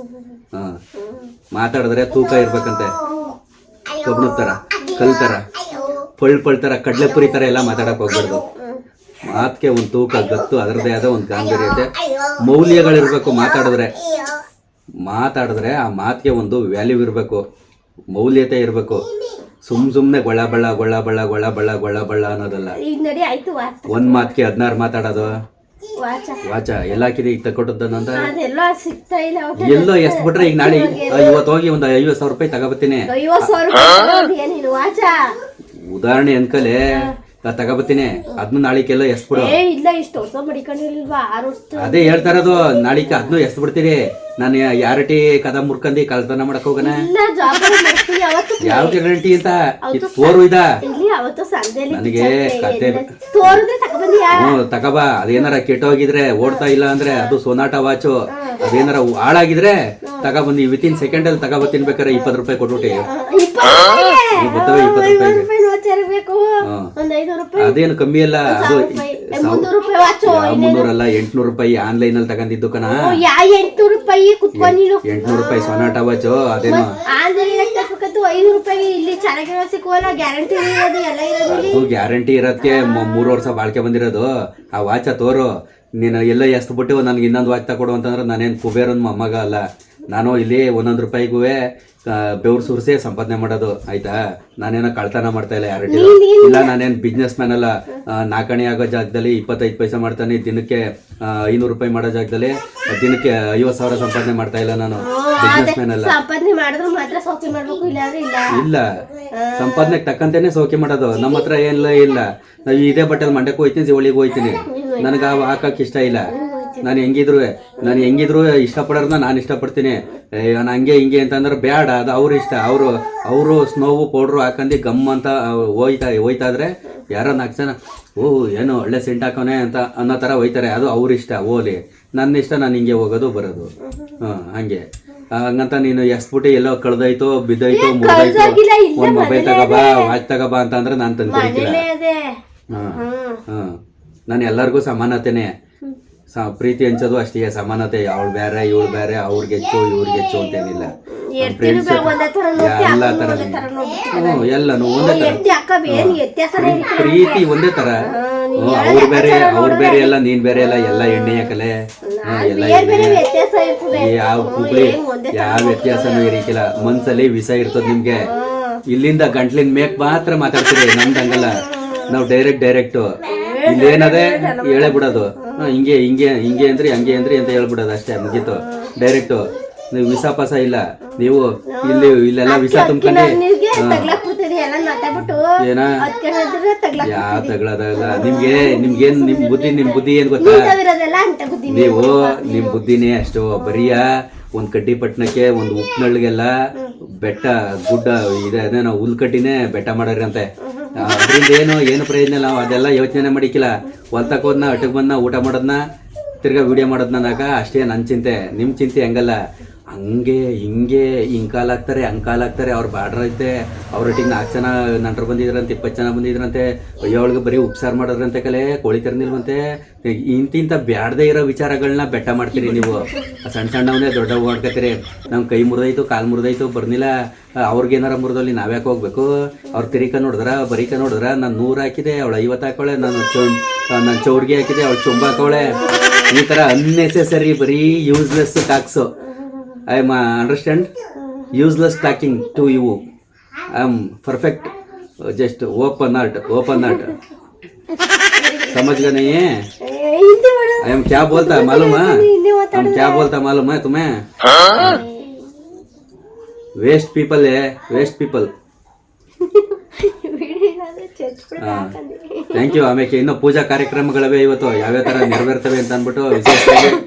ಹಾಂ. ಮಾತಾಡಿದ್ರೆ ತೂಕ ಇರ್ಬೇಕಂತೆ. ಕಬ್ಬಣದ ಥರ ಕಲ್ ಥರ ಪಳ್ ಪಳ್ ಥರ ಕಡಲೆಪುರಿ ಥರ ಎಲ್ಲ ಮಾತಾಡಕ್ ಹೋಗ್ಬಾರ್ದು. ಮಾತಿಗೆ ಒಂದು ತೂಕ ಗತ್ತು ಅದರದೇ ಆದ ಒಂದು ಗಾಂಭೀರ್ಯತೆ ಮೌಲ್ಯಗಳಿರ್ಬೇಕು ಮಾತಾಡಿದ್ರೆ. ಮಾತಾಡಿದ್ರೆ ಆ ಮಾತಿಗೆ ಒಂದು ವ್ಯಾಲ್ಯೂ ಇರಬೇಕು ಮೌಲ್ಯತೆ ಇರಬೇಕು. ಸುಮ್ ಸುಮ್ಮನೆ ಗೊಳ ಬಳ್ಳ ಗೊಳ ಬಳ್ಳ ಗೊಳ ಬಳ್ಳ ಗೊಳ ಬಳ್ಳ ಅನ್ನೋದಲ್ಲ. ಒಂದು ಮಾತಿಗೆ ಹದಿನಾರು ಮಾತಾಡೋದು. ವಾಚ. ಎಲ್ಲ ಹಾಕಿದೆ ಈಗ ಒಟ್ಟು. ಎಲ್ಲೋ ಎಷ್ಟು ಬಿಟ್ರೆ ಈಗ ನಾಳೆ ಇವತ್ತು ಹೋಗಿ ಒಂದು ಐವತ್ತು ಸಾವಿರ ರೂಪಾಯಿ ತಗೋಬತ್ತೀನಿ. ಉದಾಹರಣೆ ಅನ್ಕಲೆ. ತಗೋಬತ್ತೀನಿ. ಅದ್ನು ನಾಳಿಕೆಲ್ಲ ಎಸ್ ಬಿಡು ಇಲ್ಲ ಇಷ್ಟು ಹೊಸ ಮಡಿಕೊಂಡಿರ್ಲಿಲ್ವಾ? ಆರು ಅದೇ ಹೇಳ್ತಾರದು ನಾಳಿಕೆ ಅದ್ನು ಎಷ್ಟ್ ಬಿಡ್ತೀರಿ ನಾನು ಯಾರಟಿ ಕದ ಮುರ್ಕಂದಿ ಕಳ್ತನ ಮಾಡಕ್ ಹೋಗನ? ಯಾವ ಗ್ಯಾರಂಟಿ ಅಂತ? ತೋರು ಇದ? ನನಗೆ ಕತೆ ಅದೇನಾರ ಕೆಟ್ಟೋಗಿದ್ರೆ ಓಡ್ತಾ ಇಲ್ಲ ಅಂದ್ರೆ ಅದು ಸೋನಾಟ ವಾಚು. ಅದೇನಾರ ಹಾಳಾಗಿದ್ರೆ ತಗೊಬಂದಿ ವಿತಿನ್ ಸೆಕೆಂಡ್ ಅಲ್ಲಿ ತಗೋ ತಿನ್ಬೇಕಾರೆ ಇಪ್ಪತ್ತು ರೂಪಾಯಿ ಕೊಟ್ಬಿಟ್ಟಿ. ಇಪ್ಪತ್ತು ರೂಪಾಯಿ? ಅದೇನು ಕಮ್ಮಿ ಅಲ್ಲ ಅದು ಮುನ್ನೂರು ರೂಪಾಯಿ ವಾಚು ಮುನ್ನೂರಲ್ಲ ಎಂಟ್ನೂರು ರೂಪಾಯಿ ಆನ್ಲೈನ್ ಅಲ್ಲಿ ತಗೊಂಡಿದ್ದು ಕಣ. ಯಾ ಎಂಟ್ನೂರು ರೂಪಾಯಿ ಎಂಟ್ನೂರು ಸೊನಾಟ ವಾಚು ಅದೇನೋ? ಆನ್ಲೈನ್ ತರ್ಬೇಕಂತೂ ಐನೂರು ರೂಪಾಯಿ ಇಲ್ಲಿ ಚೆನ್ನಾಗಿರೋ ಸಿಕ್ಕುವಲ್ಲ ಗ್ಯಾರಂಟಿ ಇರೋದು ಎಲ್ಲ ಇರೋದು ಗ್ಯಾರಂಟಿ ಇರೋದಕ್ಕೆ ಮೂರು ವರ್ಷ ಬಾಳ್ಕೆ ಬಂದಿರೋದು. ಆ ವಾಚ ತೋರು. ನೀನು ಎಲ್ಲ ಎಷ್ಟು ಬಿಟ್ಟು ನನಗೆ ಇನ್ನೊಂದು ವಾಚ್ ತಗೊಡು ಅಂತಂದ್ರೆ ನಾನೇನು ಕುಬೇರನ್ ಮೊಮ್ಮಗ ಅಲ್ಲ. ನಾನು ಇಲ್ಲಿ ಒಂದೊಂದು ರೂಪಾಯಿಗೂ ಬೆವ್ರು ಸುರಿಸಿ ಸಂಪಾದನೆ ಮಾಡೋದು ಆಯ್ತಾ? ನಾನೇನೋ ಕಳ್ತನ ಮಾಡ್ತಾ ಇಲ್ಲ ಯಾರು ಇಲ್ಲ ನಾನೇನು ಬಿಸ್ನೆಸ್ ಮ್ಯಾನ್ ಅಲ್ಲ. ನಾಲ್ಕಣೆ ಆಗೋ ಜಾಗದಲ್ಲಿ ಇಪ್ಪತ್ತೈದು ಪೈಸೆ ಮಾಡ್ತಾನೆ ದಿನಕ್ಕೆ ಐನೂರು ರೂಪಾಯಿ ಮಾಡೋ ಜಾಗದಲ್ಲಿ ದಿನಕ್ಕೆ ಐವತ್ತು ಸಾವಿರ ಸಂಪಾದನೆ ಮಾಡ್ತಾ ಇಲ್ಲ ನಾನು. ಬಿಸ್ನೆಸ್ ಮ್ಯಾನ್ ಅಲ್ಲ. ಇಲ್ಲ. ಸಂಪಾದನೆಗೆ ತಕ್ಕಂತೆನೆ ಸೋಕೆ ಮಾಡೋದು. ನಮ್ಮ ಹತ್ರ ಏನಿಲ್ಲ ಇಲ್ಲ. ನಾವು ಇದೇ ಬಟ್ಟೆಲ್ ಮಂಡ್ಯಕ್ಕೆ ಹೋಯ್ತೀನಿ ಶಿವಳಿಗೆ ಹೋಯ್ತೀನಿ ನನಗೆ ಹಾಕಕ್ಕೆ ಇಷ್ಟ ಇಲ್ಲ. ನಾನು ಹೆಂಗಿದ್ರು ನಾನು ಹೆಂಗಿದ್ರು ಇಷ್ಟಪಡೋರ್ನ ನಾನು ಇಷ್ಟಪಡ್ತೀನಿ. ನಾನು ಹಂಗೆ ಹಿಂಗೆ ಅಂತಂದ್ರೆ ಬೇಡ ಅದು ಅವ್ರ ಇಷ್ಟ. ಅವರು ಅವರು ಸ್ನೋವು ಪೌಡ್ರು ಹಾಕಂದು ಗಮ್ ಅಂತ ಹೋಯ್ತಾ ಹೋಯ್ತಾದ್ರೆ ಯಾರೋ ನಾಲ್ಕು ಜನ ಓ ಏನೋ ಒಳ್ಳೆ ಸೆಂಟ್ ಹಾಕೋನೆ ಅಂತ ಅನ್ನೋ ಥರ ಹೋಯ್ತಾರೆ. ಅದು ಅವ್ರ ಇಷ್ಟ ಓಲಿ. ನನ್ನ ಇಷ್ಟ ನಾನು ಹಿಂಗೆ ಹೋಗೋದು ಬರೋದು. ಹಾಂ ಹಂಗೆ. ಹಂಗಂತ ನೀನು ಎಸ್ಬಿಟ್ಟು ಎಲ್ಲೋ ಕಳ್ದೋಯ್ತು ಬಿದ್ದೋಯ್ತು ಮುರಿದೋಯ್ತು. ಒಂದು ಮೊಬೈಲ್ ತಗೋಬಾ ವಾಚ್ ತಗೋಬಾ ಅಂತಂದ್ರೆ ನಾನು ತಂದು ಹಾಂ ಹಾಂ. ನಾನು ಎಲ್ಲರಿಗೂ ಸಮಾನತೆನೇ. ಸ ಪ್ರೀತಿ ಹಂಚೋದು ಅಷ್ಟೇ ಸಮಾನತೆ ಅವಳು ಬೇರೆ ಇವಳು ಬೇರೆ ಅವ್ರಿಗೆ ಹೆಚ್ಚು ಇವ್ರಿಗೆ ಹೆಚ್ಚು ಅಂತೇನಿಲ್ಲ. ಏನಿಲ್ಲ ತರ ನೋಡ್ತಿ ಎಲ್ಲ ತರ ಹ್ಞೂ ಎಲ್ಲನೂ ಒಂದೇ ವ್ಯತ್ಯಾಸನೇ ಇಲ್ಲ. ಪ್ರೀತಿ ಒಂದೇ ಥರ. ಅವ್ರು ಬೇರೆ ಅವ್ರು ಬೇರೆ ಎಲ್ಲ ನೀನ್ ಬೇರೆ ಎಲ್ಲ ಎಲ್ಲ ಎಣ್ಣೆಯ ಕಲೆ ಹ್ಞೂ, ಎಲ್ಲ ಬೇರೆ ಬೇರೆ ಎಣ್ಣೆಯ ವ್ಯತ್ಯಾಸ ಇರ್ತದೆ. ಯಾವ ಕುಗ್ಳಿ ಯಾವ ವ್ಯತ್ಯಾಸನೂ ಇರಿಕಿಲ್ಲ. ಮನ್ಸಲ್ಲಿ ವಿಷ ಇರ್ತದ ನಿಮ್ಗೆ. ಇಲ್ಲಿಂದ ಗಂಟ್ಲಿನ ಮೇಕ್ ಮಾತ್ರ ಮಾತಾಡ್ತೀವಿ ನಮ್ದು ಹಂಗಲ್ಲ. ನಾವು ಡೈರೆಕ್ಟ್ ಡೈರೆಕ್ಟ್. ಇಲ್ಲೇನದೆ ಹೇಳೇ ಬಿಡೋದು. ಹಿಂಗೆ ಹಿಂಗೆ ಹಿಂಗೆ ಅಂದ್ರಿ ಹಂಗೆ ಅಂದ್ರಿ ಅಂತ ಹೇಳ್ಬಿಡೋದು ಅಷ್ಟೇ ಮುಗಿತು. ಡೈರೆಕ್ಟ್ ನೀವು ವಿಸಾ ಪಾಸ ಇಲ್ಲ. ನೀವು ಇಲ್ಲಿ ಇಲ್ಲೆಲ್ಲ ವಿಸಾ ತುಂಬ್ಕೊಂಡು ಯಾವ ಏನ? ತಗೊಳ್ಳೋದಲ್ಲ ನಿಮ್ಗೆ ನಿಮ್ಗೇನ್ ನಿಮ್ ಬುದ್ಧಿ ನಿಮ್ ಬುದ್ಧಿ ಏನ್ ಗೊತ್ತಾ? ನೀವು ನಿಮ್ ಬುದ್ಧಿನೇ ಅಷ್ಟು ಬರೀಯ ಒಂದ್ ಕಡ್ಡಿ ಪಟ್ಟಣಕ್ಕೆ ಒಂದ್ ಉಪ್ನಳ್ಳಿಗೆಲ್ಲ ಬೆಟ್ಟ ಗುಡ್ಡ ಇದೆ ಅದೇನೋ ಹುಲ್ಕಡ್ಡಿನೇ ಬೆಟ್ಟ ಮಾಡಾರಂತೆ ಅದರಿಂದ ಏನು ಏನು ಪ್ರಯೋಜನ ಇಲ್ಲ ಅದೆಲ್ಲ ಯೋಚನೆ ಮಾಡಿಕ್ಕಿಲ್ಲ ಹೊಲ್ತಕ್ಕೆ ಹೋದ್ನ, ಅಟಕ್ ಬಂದ್ನ, ಊಟ ಮಾಡೋದ್ನ, ತಿರ್ಗಾ ವಿಡಿಯೋ ಮಾಡೋದ್ನಾಗ ಅಷ್ಟೇ ನನ್ನ ಚಿಂತೆ ನಿಮ್ಮ ಚಿಂತೆ ಹಂಗಲ್ಲ. ಹಂಗೆ, ಹಿಂಗೆ ಹಿಂಗ್ ಕಾಲ ಹಾಕ್ತಾರೆ ಹಂಗ್ ಕಾಲ ಹಾಕ್ತಾರೆ ಅವ್ರು ಬಾರ್ಡ್ರ್ ಐತೆ ಅವ್ರೊಟ್ಟಿಗೆ ನಾಲ್ಕು ಜನ ನಂಟ್ರು ಬಂದಿದ್ರಂತೆ, ಇಪ್ಪತ್ತು ಜನ ಬಂದಿದ್ರಂತೆ ಅಯ್ಯೋಳ್ಗೆ ಬರೀ ಉಪ್ಸಾರು ಮಾಡೋದ್ರಂತೆ ಕಲೆ, ಕೋಳಿ ತರ್ನಿಲ್ವಂತೆ ಇಂತಿಂತ ಬ್ಯಾಡ್ದೇ ಇರೋ ವಿಚಾರಗಳನ್ನ ಬೆಟ್ಟ ಮಾಡ್ತೀರಿ ನೀವು. ಸಣ್ಣ ಸಣ್ಣವನ್ನೇ ದೊಡ್ಡ ಮಾಡ್ಕೊತೀರಿ ನಮ್ಮ ಕೈ ಮುರಿದಾಯ್ತು, ಕಾಲ್ ಮುರಿದಾಯ್ತು ಬರ್ನಿಲ್ಲ ಅವ್ರಿಗೇನಾರ ಮುರಿದಲ್ಲಿ ನಾವ್ಯಾಕೆ ಹೋಗ್ಬೇಕು? ಅವ್ರು ತಿರಿಕ ನೋಡಿದ್ರ ಬರೀಕ ನೋಡಿದ್ರ, ನಾನು ನೂರು ಹಾಕಿದೆ, ಅವಳು ಐವತ್ತು ಹಾಕೋಳೆ ನಾನು ಚೌ, ನಾನು ಚೌಡ್ಗೆ ಹಾಕಿದೆ, ಅವಳು ಚೊಂಬ ಹಾಕೋಳೆ ಈ ಥರ ಅನ್ನೆಸೆಸರಿ ಬರೀ useless talks I am understand useless talking to you I am perfect just open art open art समझ गए नहीं है ಹಿಂದಿ ಮಾಡು आई एम क्या बोलता है मालूम है ಹಿಂದಿ हम क्या बोलता मालूम है तुम्हें वेस्ट पीपल है वेस्ट पीपल ಥ್ಯಾಂಕ್ ಯು ಆಮೇಲೆ ಇನ್ನು ಪೂಜಾ ಕಾರ್ಯಕ್ರಮಗಳಿವೆ ಇವತ್ತು ಯಾವ್ಯಾವ ಥರ ನೆರವೇರ್ತವೆ ಅಂತ ಅಂದ್ಬಿಟ್ಟು ವಿಶೇಷವಾಗಿ ಆ,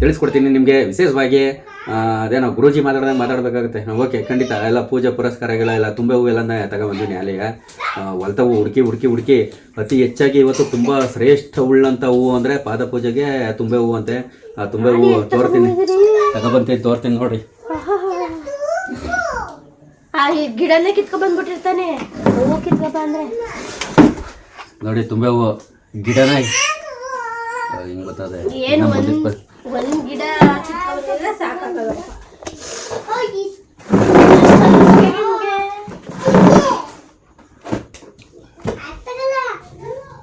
ತಿಳಿಸ್ಕೊಡ್ತೀನಿ ನಿಮಗೆ ವಿಶೇಷವಾಗಿ ಅದೇನೋ ಗುರೂಜಿ ಮಾತಾಡ್ದಂಗೆ ಮಾತಾಡಬೇಕಾಗುತ್ತೆ. ಓಕೆ ಖಂಡಿತ ಎಲ್ಲ ಪೂಜೆ ಪುರಸ್ಕಾರಗಳೆಲ್ಲ ತುಂಬ ಹೂವೆಲ್ಲ ತಗೊಂಬಂದಿನಿ ಅಲ್ಲಿಗೆ. ಹೊಲ್ತವು ಹುಡುಕಿ ಹುಡುಕಿ ಹುಡುಕಿ ಅತಿ ಹೆಚ್ಚಾಗಿ ಇವತ್ತು ತುಂಬ ಶ್ರೇಷ್ಠ ಉಳ್ಳಂಥ ಹೂವು ಅಂದರೆ ಪಾದ ಪೂಜೆಗೆ ತುಂಬೆ ಹೂವು ಅಂತೆ. ಆ ತುಂಬೆ ಹೂವು ತೋರ್ತೀನಿ. ತಗೊಬಂತೀನಿ ತೋರ್ತೀನಿ ನೋಡ್ರಿ. ಗಿಡನೇ ಕಿತ್ಕೊ ಬಂದ್ಬಿಟ್ಟಿರ್ತಾನೆ. ಹೂವು ಕಿತ್ಕೊ ಬಂದ್ರೆ. ನೋಡಿ ತುಂಬೆ ಹೂವು ಗಿಡನೇ. ಬರ್ತದೆ ಒಂದ್ ಗಿಡ ಸಾಕಾಗಲ್ಲ.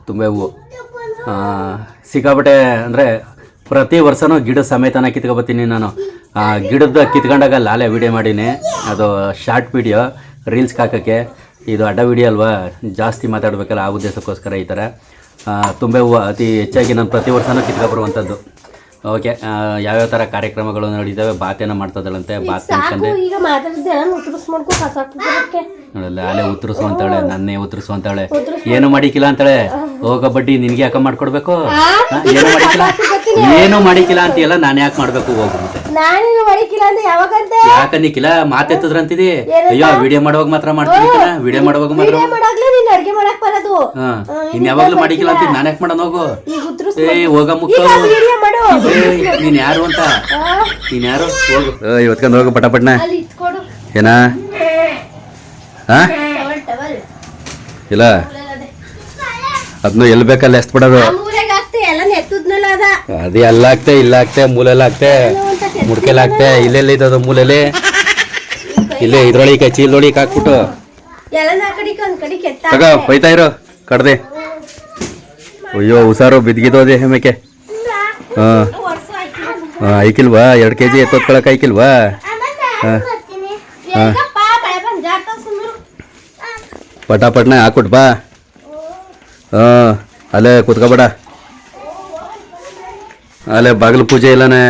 ತುಂಬೆ ಹೂವು. ಸಿಕ್ಕಾಪಟ್ಟೆ ಅಂದರೆ ಪ್ರತಿ ವರ್ಷನೂ ಗಿಡ ಸಮೇತನ ಕಿತ್ಕೊಬತ್ತೀನಿ ನಾನು. ಆ, ಗಿಡದ ಕಿತ್ಕೊಂಡಾಗ ಲಾಲೆ ವಿಡಿಯೋ ಮಾಡೀನಿ. ಅದು ಶಾರ್ಟ್ ವಿಡಿಯೋ ರೀಲ್ಸ್ಗೆ ಹಾಕೋಕ್ಕೆ. ಇದು ಅಡ್ಡ ವಿಡಿಯೋ ಅಲ್ವಾ? ಜಾಸ್ತಿ ಮಾತಾಡಬೇಕಲ್ಲ ಆ ಉದ್ದೇಶಕ್ಕೋಸ್ಕರ ಈ ಥರ ತುಂಬೆ ಹೂವು ಅತಿ ಹೆಚ್ಚಾಗಿ ನಾನು ಪ್ರತಿ ವರ್ಷನೂ ಕಿತ್ಕೊಬರುವಂಥದ್ದು ಓಕೆ ಯಾವ್ಯಾವ ಥರ ಕಾರ್ಯಕ್ರಮಗಳು ನಡೀತವೆ ಬಾತೇನ ಮಾಡ್ತದಳಂತೆ ಬಾತ್ ಕಸಾಕ್ಬಿಡಕ್ಕೆ ನೋಡಲ್ಲ ಅಲ್ಲೇ ಉತ್ತರಿಸು ಅಂತಾಳೆ ನನ್ನೇ ಉತ್ತರಿಸು ಅಂತಾಳೆ. ಏನು ಮಾಡಿಕಿಲ್ಲ ಅಂತಾಳೆ? ಹೋಗೋ ಬಡ್ಡಿ ನಿನ್ಗೆ ಯಾಕೆ ಮಾಡ್ಕೊಡ್ಬೇಕು? ಏನು ಮಾಡಿಕಿಲ್ಲ? ಏನು ಮಾಡಿಕಿಲ್ಲ ಅಂತೀಯಲ್ಲ ನಾನು ಯಾಕೆ ಮಾಡ್ಬೇಕು ಹೋಗು ಮತ್ತೆ ನಾನೇನು ಯಾವಾಗಂತೆ? ಯಾಕನ್ನಿಕ್ಕಿಲ್ಲ ಮಾತೆತ್ತದ್ರಂತಿದಿ ಅಯ್ಯೋ ವಿಡಿಯೋ ಮಾಡುವಾಗ ಮಾತ್ರ ಮಾಡ್ತೀನಿ ವಿಡಿಯೋ ಮಾಡುವಾಗ ಮಾತ್ರ ವಿಡಿಯೋ ಮಾಡಾಗ್ಲೇ ನೀನ್ ಅಡ್ಗೆ ಮಾಡಕ್ ಬರೋದು. ಹಾ ಇನ್ ಯಾವಾಗ್ಲೂ ಮಾಡಿಕಿಲ್ಲ ಅಂತ ನಾನು ಯಾಕೆ ಮಾಡೋಣ ಹೋಗು? ಈಗ ಏ ಹೋಗ ಮುಕ್ಕ ಈಗ ವಿಡಿಯೋ ಮಾಡು. ಏ ನೀನ್ ಯಾರು ಅಂತ? ನೀನ್ ಯಾರು? ಹೋಗು. ಇವತ್ಕೊಂಡ್ ಹೋಗು ಪಟಪಟ್ನ. ಅಲ್ಲಿ ಏನ ಏನಾ? ಹಾ? Towel towel. ಇಲ್ಲ? ಅದನ್ನು ಎಲ್ಲಿ ಬೇಕಲ್ಲಿ ಎಷ್ಟ್ ಅದ. ಅದು ಎಲ್ಲ ಮೂಲೆಲ್ಲಾಗ್ತೆ ಆಗ್ತೆ ಇಲ್ಲೆಲ್ಲ ಇದ್ದದ ಮೂಲೆಲಿ. ಇಲ್ಲೇ ಇದ್ರೊಳಗೆ ಚೀಲದೊಳಗೆ ಹಾಕ್ಬಿಟ್ಟು. ತಗ ಬೈತಾ ಇರು ಕಡ್ದೆ. ಅಯ್ಯೋ ಹುಷಾರು ಬಿದ್ಗಿದೋದೆ ಹೆಮೇಕೆ ಹಾಂ. ಹಾಂ ಐಕಿಲ್ವಾ ಎರಡು ಕೆ ಜಿ ಎತ್ತೊತ್ಕೊಳಕ್ ಐಕಿಲ್ವಾ ಹಾಂ. ಹಾಂ. ಪಟಾಪಟ್ನ ಹಾಕ್ಬಿಟ್ ಬಾ. ಹಾಂ ಅಲ್ಲೇ ಕೂತ್ಕೊಬೇಡ. ಅಲ್ಲೇ ಬಾಗಿಲು ಪೂಜೆ ಇಲ್ಲನೇ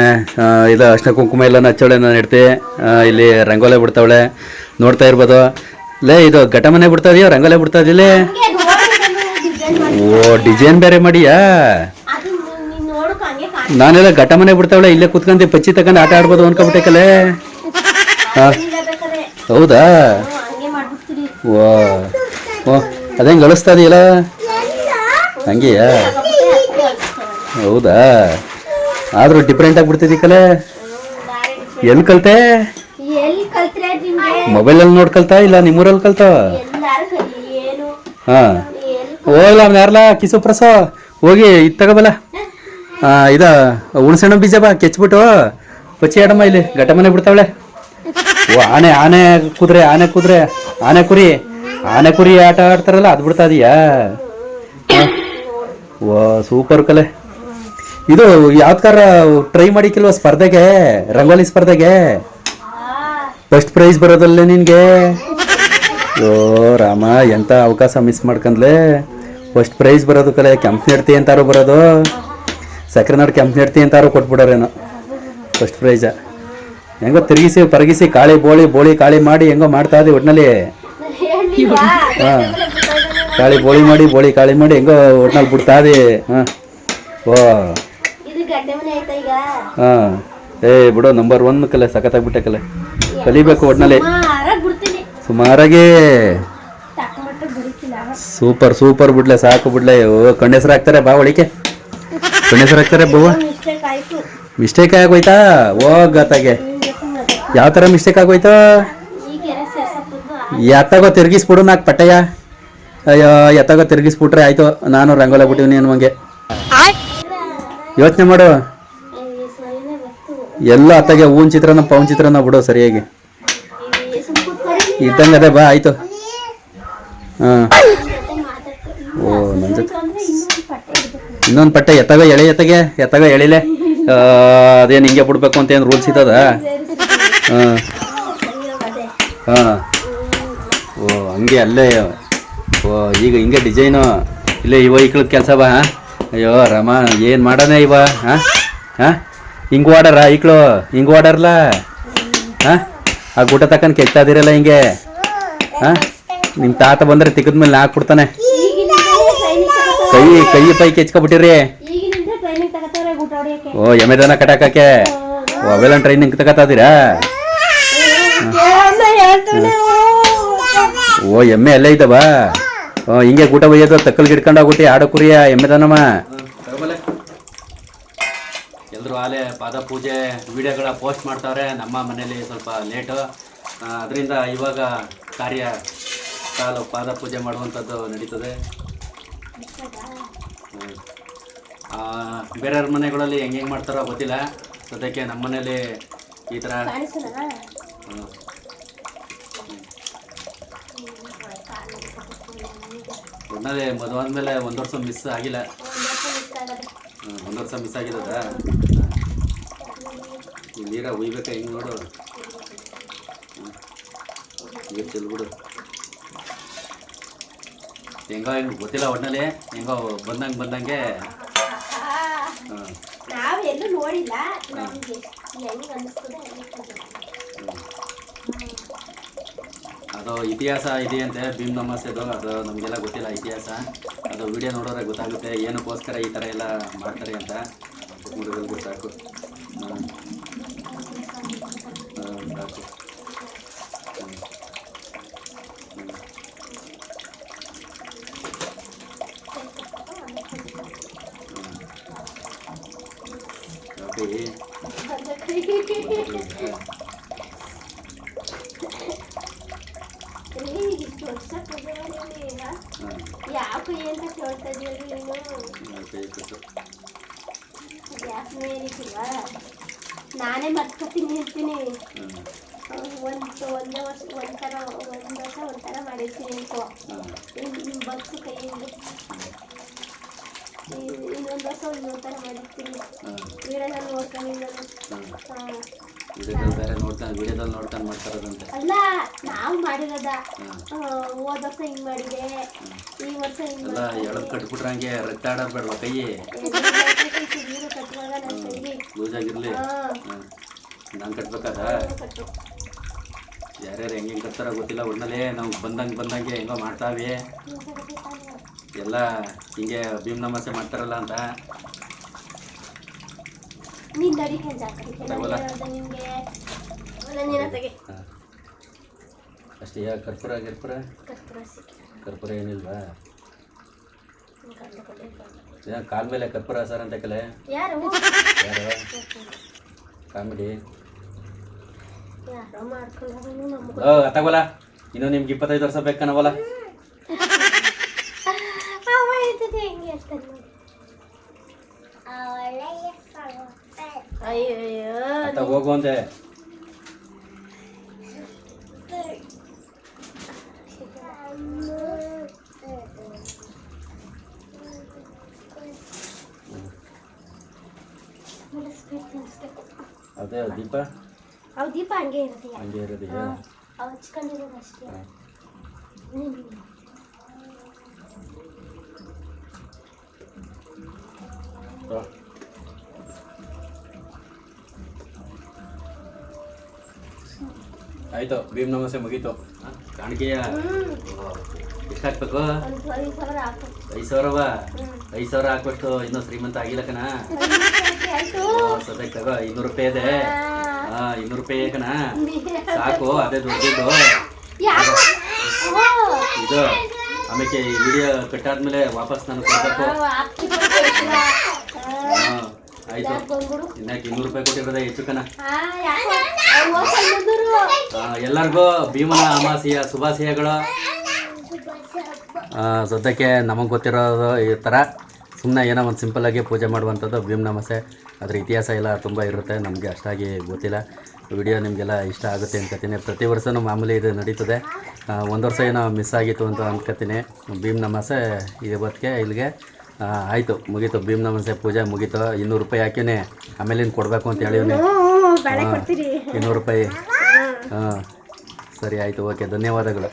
ಇದು ಅರ್ಶಿನ ಕುಂಕುಮ ಇಲ್ಲನ ಹಚ್ಚವಳೆ ನಾನು ಇಡ್ತಿ ಇಲ್ಲಿ ರಂಗೋಲೆ ಬಿಡ್ತಾವಳೆ. ನೋಡ್ತಾ ಇರ್ಬೋದು. ಲೇ ಇದು ಘಟಮನೆ ಬಿಡ್ತಾ ಇದೆಯೋ ರಂಗೋಲೆ ಬಿಡ್ತಾ ಮಾಡಿ ಓ ಡಿಸೈನ್ ಬೇರೆ ಮಾಡಿಯಾ? ನಾನೆಲ್ಲ ಘಟಮನೆ ಬಿಡ್ತಾವಳೆ ಇಲ್ಲೇ ಕುತ್ಕೊಂಡು ಪಚ್ಚಿ ತಗೊಂಡು ಆಟ ಆಡ್ಬೋದು ಅನ್ಕೊಬಿಟ್ಟೆ ಹೌದಾ? ಓ ಓ ಅದೇಂಗೆ ಗಳಿಸ್ತಾ ಇದೆಯಲ್ಲ? ಹಂಗೆಯಾ? ಹೌದಾ? ಆದ್ರೂ ಡಿಫ್ರೆಂಟ್ ಆಗಿ ಕಲೆ? ಎಲ್ಲಿ ಕಲ್ತೆ? ಎಲ್ಲಿ ಅಲ್ಲಿ ನೋಡ್ ಕಲ್ತಾ ಇಲ್ಲ ನಿಮ್ಮೂರಲ್ಲಿ ಕಲ್ತ? ಹಾ. ಹೋಗ್ಲ ಯಾರಲ್ಲ ಕಿಸು ಪ್ರಸ. ಹೋಗಿ ಇದು ತಗೋಬಲ್ಲ. ಇದ ಹುಣಸೆಣ್ಣ ಬೀಜ ಬಾ ಕೆಚ್ಬಿಟ್ಟು. ಪಚ್ಚಿ ಆಡಮ್ಮ ಇಲ್ಲಿ ಗಟ್ಟ ಮನೆ ಬಿಡ್ತಾವಳೆ. ಓ ಆನೆ ಆನೆ ಕುದುರೆ ಆನೆ ಕುದುರೆ ಆನೆ ಕುರಿ. ಆನೆ ಕುರಿ ಆಟ ಆಡ್ತಾರಲ್ಲ ಅದು ಬಿಡ್ತಾ ಇದೀಯಾ? ಓ ಸೂಪರ್ ಕಲೆ. ಇದು ಯಾವ್ದಾರ ಟ್ರೈ ಮಾಡಿಕ್ಕಿಲ್ವ ಸ್ಪರ್ಧೆಗೆ? ರಂಗೋಲಿ ಸ್ಪರ್ಧೆಗೆ? ಫಸ್ಟ್ ಪ್ರೈಸ್ ಬರೋದಲ್ಲೇ ನಿನ್ಗೆ? ಓ ರಾಮ ಎಂತ ಅವಕಾಶ ಮಿಸ್ ಮಾಡ್ಕೊಂಡ್ಲೆ? ಫಸ್ಟ್ ಪ್ರೈಸ್ ಬರೋದು ಕಲೆ ಕೆಂಪ್ ನೆಡ್ತಿ ಅಂತಾರು ಬರೋದು. ಸಕ್ಕರೆ ನಾಡು ಕೆಂಪ್ ನೆಡ್ತಿ ಅಂತಾರು ಕೊಟ್ಬಿಡೋರೇನೋ. ಫಸ್ಟ್ ಪ್ರೈಸ ಹೆಂಗೋ ತಿರುಗಿಸಿ ಪರಗಿಸಿ ಕಾಳಿ ಬೋಳಿ ಬೋಳಿ ಕಾಳಿ ಮಾಡಿ ಹೆಂಗೋ ಮಾಡ್ತಾ ಇದ್ದೀವಿ ಒಟ್ನಲ್ಲಿ? ಹಾಂ. ಕಾಳಿ ಬೋಳಿ ಮಾಡಿ ಬೋಳಿ ಕಾಳಿ ಮಾಡಿ ಹೆಂಗೋ ಒಟ್ನಲ್ಲಿ ಬಿಡ್ತಾ ಇದ್ದೀವಿ ಹಾಂ. ಓ. ಹಾಂ. ಏ ಬಿಡು ನಂಬರ್ ಒನ್ ಕಲೆ ಸಖತ್ತಾಗ್ಬಿಟ್ಟೆ ಕಲೆ. ಕಲಿಬೇಕು ಒಟ್ನಲ್ಲಿ. ಸುಮಾರಾಗೆ ಸೂಪರ್ ಸೂಪರ್ ಬಿಡ್ಲೆ ಸಾಕು ಬಿಡ್ಲೆ. ಓ ಕಣ್ಣೆಸ್ರು ಹಾಕ್ತಾರೆ ಬಾ ಒಳಿಕೆ. ಕಣ್ಣೆಸರು ಹಾಕ್ತಾರೆ ಬವ್ವ. ಮಿಸ್ಟೇಕ್ ಆಗೋಯ್ತಾ? ಹೋಗತ್ತಾಗೆ ಯಾವ ಥರ ಮಿಸ್ಟೇಕ್ ಆಗೋಯ್ತಾ? ಎತ್ತಾಗೋ ತಿರ್ಗಿಸ್ಬಿಡು ನಾಲ್ಕು ಪಟ್ಟಯ್ಯ ಅಯ್ಯೋ ಎತ್ತಾಗೋ ತಿರ್ಗಿಸ್ಬಿಟ್ರೆ ಆಯ್ತು. ನಾನು ರಂಗೋಲ ಬಿಟ್ಟಿವ್ನಿ ಅನ್ನುವಂಗೆ. ಯೋಚನೆ ಮಾಡು. ಎಲ್ಲ ಅತ್ತಾಗೆ ಹೂವಿನ ಚಿತ್ರನ ಪವನ್ ಚಿತ್ರನ ಬಿಡು ಸರಿಯಾಗಿ. ಇದ್ದಂಗೆ ಅದೇ ಬಾ, ಆಯ್ತು. ಹಾಂ. ಓ ನನ್ನ ಜೊತೆ. ಇನ್ನೊಂದು ಪಟ್ಟೆ, ಎತ್ತಾಗ ಎಳೆ, ಎತ್ತಾಗೆ, ಎತ್ತಾಗ ಎಳಿಲೆ. ಅದೇನು ಹಿಂಗೆ ಬಿಡ್ಬೇಕು ಅಂತ ಏನು ರೂಲ್ಸ್ ಇದ್ದದ? ಹಾಂ. ಹಾಂ. ಓ, ಹಂಗೆ ಅಲ್ಲೇ. ಓ, ಈಗ ಹಿಂಗೆ ಡಿಸೈನು ಇಲ್ಲೇ ಈ ಈಕ್ಳ ಕೆಲಸ ಬಾ ಅಯ್ಯೋ, ರಮ, ಏನು ಮಾಡೋಣ ಇವ? ಹಾಂ? ಹಾಂ? ಹಿಂಗೆ ಓಡಾರ ಈಕ್ಳು? ಹಿಂಗೆ ಓಡಾರಲ್ಲ ಹಾಂ? ಆ ಗುಟ ತಕ್ಕಂಡು ಕೆಟ್ಟ ಇದಿರಲ್ಲ ಹಿಂಗೆ? ಹಾಂ? ತಾತ ಬಂದರೆ ತಿಕ್ಕದ್ಮೇಲೆ ಹಾಕ್ಬಿಡ್ತಾನೆ ಈಗಿನಿಂದ ಟ್ರೈನಿಂಗ್ ತಗೋತಾರೆ ಕೈ ಕೈ ಪೈ ಕೆಚ್ಕೊಬಿಟ್ಟಿರಿ ಓ ಎಮೆದನ ಕಟಾಕಕ್ಕೆ ಓ ಅವೆಲ್ಲ ಟ್ರೈನಿಂಗ್ ತಗೋತಾದಿರಾ ಓ, ಎಮ್ಮೆ ಅಲ್ಲೇ ಇದ್ದವ? ಹಿಂಗೆ ಊಟ ಒಯ್ಯೋದು ತಕ್ಕಲ್ ಗಿಡ್ಕೊಂಡು ಹೋಗುತ್ತೆ ಆಡ ಕುರಿಯ ಎಮ್ಮೆದನಮ್ಮ. ಎಲ್ಲರೂ ಆಲೆ ಪಾದ ಪೂಜೆ ವಿಡಿಯೋಗಳ ಪೋಸ್ಟ್ ಮಾಡ್ತಾವ್ರೆ ನಮ್ಮ ಮನೇಲಿ ಸ್ವಲ್ಪ ಲೇಟು. ಅದರಿಂದ ಇವಾಗ ಕಾರ್ಯ ಕಾಲು ಪಾದ ಪೂಜೆ ಮಾಡುವಂಥದ್ದು ನಡೀತದೆ. ಆ, ಬೇರೆಯವ್ರ ಮನೆಗಳಲ್ಲಿ ಹೆಂಗೆ ಹೆಂಗೆ ಮಾಡ್ತಾರೋ ಗೊತ್ತಿಲ್ಲ. ಸದ್ಯಕ್ಕೆ ನಮ್ಮ ಮನೇಲಿ ಈ ಥರ ಒಟ್ನಲ್ಲಿ ಮದುವೆ ಆದಮೇಲೆ ಒಂದು ವರ್ಷ ಮಿಸ್ ಆಗಿಲ್ಲ. ಒಂದು ವರ್ಷ ಮಿಸ್ ಆಗಿದ್ದದ ಈ ನೀರ ಉಯ್ಬೇಕ ಹಿಂಗೆ ನೋಡು. ನೀರು ಚೆಲ್ಬಿಡು ಹೆಂಗೋ ಹೆಂಗೆ ಗೊತ್ತಿಲ್ಲ ಒಟ್ನಲ್ಲಿ ಹೆಂಗೋ ಬಂದಂಗೆ ಬಂದಂಗೆ. ಹಾಂ ನಾವ್ ಎಲ್ಲೂ ನೋಡಿಲ್ಲ ಹೆಂಗ್ ಅದು ಇತಿಹಾಸ ಇದೆಯಂತೆ ಭೀಮ್ ನಮಸ್ತೆದು ಅದು ನಮಗೆಲ್ಲ ಗೊತ್ತಿಲ್ಲ ಇತಿಹಾಸ. ಅದು ವಿಡಿಯೋ ನೋಡೋರೆ ಗೊತ್ತಾಗುತ್ತೆ, ಏನಕ್ಕೋಸ್ಕರ ಈ ಥರ ಎಲ್ಲ ಮಾಡ್ತಾರೆ ಅಂತ. ಗೊತ್ತಾಕು ಹಾಂ ಹಾಂ ಸಾಕು ಹ್ಮ್. ಹ್ಮ್. ಹ್ಮ್. ಓಕೆ ಇಷ್ಟು ವರ್ಷ ಕುದುರೆಯಲ್ಲಿ ಹಾಂ ಯಾವ ಕೈ ಅಂತ ಕೇಳ್ತಾ ಇದೀಯಲ್ರಿ ನೀನು ಓಕೆ ಆಯ್ತು. ಯಾಕೆ ಮೇಲಿಸಿಲ್ವಾ ನಾನೇ ಮತ್ಕೊತೀನಿ ಇರ್ತೀನಿ ಹಾಂ ಒಂದು ಒಂದೇ ವರ್ಷ ಒಂಥರ ಒಂದು ವರ್ಷ ಅನ್ಕೋ ಬಗ್ಸು ಇನ್ನೊಂದು ವರ್ಷ ಇನ್ನೊಂದು ಥರ ಮಾಡಿರ್ತೀನಿ ವೀಡಿಯೋದಲ್ಲಿ ನೋಡ್ಕೊಂಡು ನಾನು ವಿಡಿಯೋದಲ್ಲಿ ಬೇರೆ ನೋಡ್ತಾನೆ ವಿಡಿಯೋದಲ್ಲಿ ನೋಡ್ತಾನೆ ಮಾಡ್ತಾರದಂತೆ ಅಲ್ಲ ನಾವು ಮಾಡಿರೋದ ಹೋದ ವರ್ಷ ಹಿಂಗ್ ಮಾಡಿದೆ ಈ ವರ್ಷ ಹಿಂಗೆ ಅಲ್ಲ ಎಳದ್ ಕಟ್ಬಿಟ್ರೆ ಹಂಗೆ ರಕ್ತ ಆಡೋದು ಬೇಡವಾ ಕೈ ನೀರು ಆಗಿರ್ಲಿ ನಾನು ಕಟ್ಬೇಕಾದ ಯಾರ್ಯಾರು ಹೆಂಗೆ ಹೆಂಗೆ ಕತ್ತಾರ ಗೊತ್ತಿಲ್ಲ. ಒಟ್ನಲ್ಲಿ ನಾವು ಬಂದಂಗೆ ಬಂದಂಗೆ ಹೆಂಗೋ ಮಾಡ್ತಾವೆ ಎಲ್ಲ ಹಿಂಗೆ ಭೀಮ್ ನಮಸ್ತೆ ಮಾಡ್ತಾರಲ್ಲ ಅಂತ. ಅಷ್ಟೇ ಯಾ ಕರ್ಪೂರ ಗಿರ್ಪುರ ಕರ್ಪೂರ ಏನಿಲ್ವಾ? ಕಾಲ್ ಮೇಲೆ ಕರ್ಪೂರ ಸರ್ ಅಂತ ಕಲೆ? ಯಾರು? ಯಾರು? ಕಾಮಿಡಿ. ತಗೋಲ ಇನ್ನು ನಿಮ್ಗೆ ಇಪ್ಪತ್ತೈದು ವರ್ಷ ಬೇಕನವಲ್ಲ ಹೋಗುವಂತೆ ಅದೇ ದೀಪ ಅವ್ ದೀಪ ಹಂಗೆ ಇರುತ್ತೆ ಹಂಗೆ ಇರೋದಿಲ್ಲ ಅವ್ ಹಚ್ಕೊಂಡಿರೋದು ಅಷ್ಟೇ. ಆಯ್ತು ಭೀಮ್ ನಮಸ್ತೆ ಮುಗೀತು. ಕಾಣಿಕೆಯ ಎಷ್ಟು ಹಾಕ್ಬೇಕು? ಐದು ಸಾವಿರ ಹಾಕು. ಐದು ಸಾವಿರವ? ಐದು ಸಾವಿರ ಹಾಕ್ಬಿಟ್ಟು ಇನ್ನೂ ಶ್ರೀಮಂತ ಆಗಿಲ್ಲ ಕಣ? ಸದ್ಯಕ್ಕೆ ತಗೋ ಐನೂರು ರೂಪಾಯಿ ಇದೆ. ಇನ್ನೂರು ರೂಪಾಯಿ ಏಕನ ಸಾಕು ಅದೇ ದೊಡ್ಡದು ಇದು ಆಮೇಲೆ ಈ ವಿಡಿಯೋ ಕಟ್ಟಾದ್ಮೇಲೆ ವಾಪಸ್ ನಾನು ಕೊಡ್ಬೇಕು. ಆಯ್ತು. ಇನ್ನಕ್ಕೆ ಇನ್ನೂರು ರೂಪಾಯಿ ಕೊಟ್ಟಿರೋದ ಹೆಚ್ಚು ಕಣ. ಎಲ್ಲರಿಗೂ ಭೀಮನ ಅಮಾಸೆಯ ಶುಭಾಶಯಗಳು. ಸದ್ಯಕ್ಕೆ ನಮಗೆ ಗೊತ್ತಿರೋದು ಈ ಥರ ಸುಮ್ಮನೆ ಏನೋ ಒಂದು ಸಿಂಪಲ್ಲಾಗಿ ಪೂಜೆ ಮಾಡುವಂಥದ್ದು ಭೀಮ್ ನಮಸ್ತೆ. ಅದ್ರ ಇತಿಹಾಸ ಎಲ್ಲ ತುಂಬ ಇರುತ್ತೆ ನಮಗೆ ಅಷ್ಟಾಗಿ ಗೊತ್ತಿಲ್ಲ. ವಿಡಿಯೋ ನಿಮಗೆಲ್ಲ ಇಷ್ಟ ಆಗುತ್ತೆ ಅನ್ಕೋತೀನಿ. ಪ್ರತಿ ವರ್ಷವೂ ಮಾಮೂಲಿ ಇದು ನಡೀತದೆ. ಒಂದು ವರ್ಷ ಏನೋ ಮಿಸ್ ಆಗಿತ್ತು ಅಂತ ಅನ್ಕೋತೀನಿ. ಭೀಮ್ ನಮಸ್ತೆ ಇವತ್ತಿಗೆ ಇಲ್ಲಿಗೆ ಆಯಿತು. ಮುಗೀತು. ಭೀಮ್ ನಮಸ್ತೆ ಪೂಜೆ ಮುಗೀತು. ಇನ್ನೂರು ರೂಪಾಯಿ ಹಾಕಿನಿ ಆಮೇಲೆ ಇನ್ನು ಕೊಡಬೇಕು ಅಂತ ಹೇಳಿವ್ನಿ. ಇನ್ನೂರು ರೂಪಾಯಿ. ಹಾಂ ಸರಿ ಆಯಿತು. ಓಕೆ ಧನ್ಯವಾದಗಳು.